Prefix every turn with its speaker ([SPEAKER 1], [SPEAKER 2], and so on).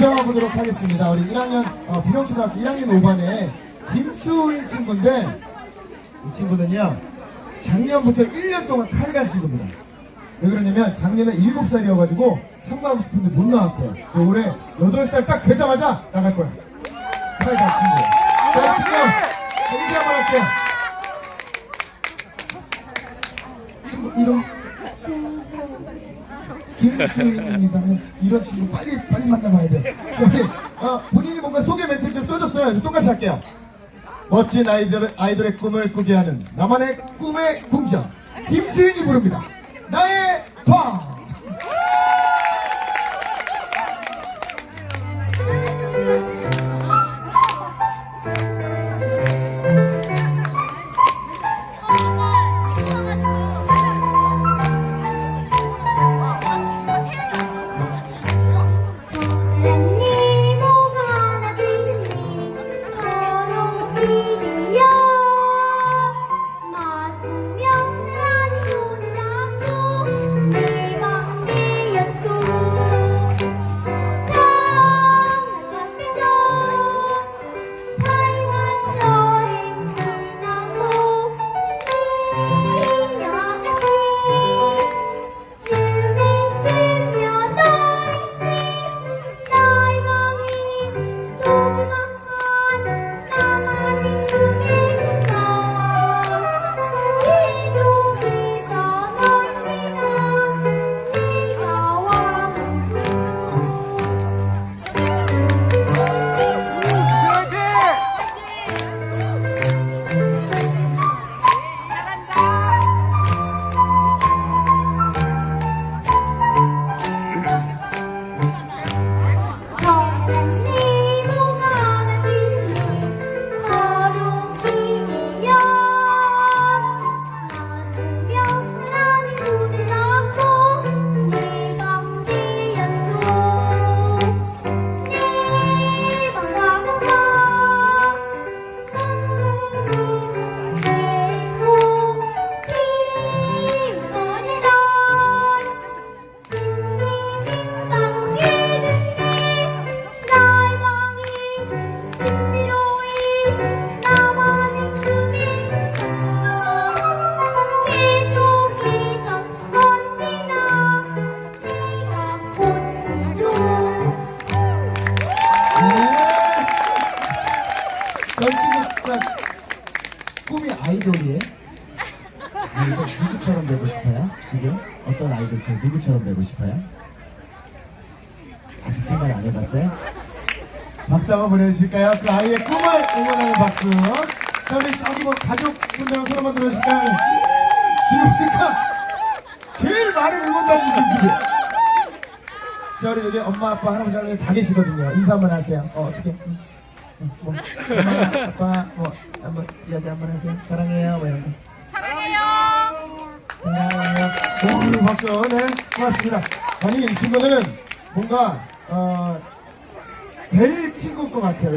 [SPEAKER 1] 모셔보도록 하겠습니다. 우리 1학년, 어, 비룡초등학교 1학년 5반의 김수인 친구인데, 이 친구는요, 작년부터 1년 동안 칼을 간 친구입니다. 왜 그러냐면, 작년에 7살이어가지고, 참가하고 싶은데 못 나왔대요. 올해 8살 딱 되자마자 나갈 거야. 칼간 친구. 자, 친구, 인사 한번 할게요. 친구 이름? 김수인입니다. 네, 이런 친구 빨리 빨리 만나봐야 돼. 저기 어, 본인이 뭔가 소개 멘트를 좀 써줬어요. 똑같이 할게요. 멋진 아이들 아이돌의 꿈을 꾸게 하는 나만의 꿈의 궁정 김수인이 부릅니다. 아이돌이에요? 아이돌 누구처럼 되고 싶어요? 지금 어떤 아이돌처럼 누구처럼 되고 싶어요? 아직 생각 안 해봤어요? 박수 한번 보내주실까요? 그 아이의 꿈을 응원하는 박수. 자, 우리 저기 뭐 가족분들하고 손 한번 들어주실까요? 지금 보니까 제일 많은 응원단이 집에. 자, 우리 여기 엄마, 아빠, 할아버지, 할머니 다 계시거든요. 인사 한번 하세요. 어, 어떻게? 응. 응, 뭐, 엄마, 아빠, 뭐, 이야기 한번 하세요. 사랑해요. 뭐 이런 거. 사랑해요. 오, 박수. 네, 고맙습니다. 아니, 이 친구는 뭔가, 어, 될 친구일 것 같아요.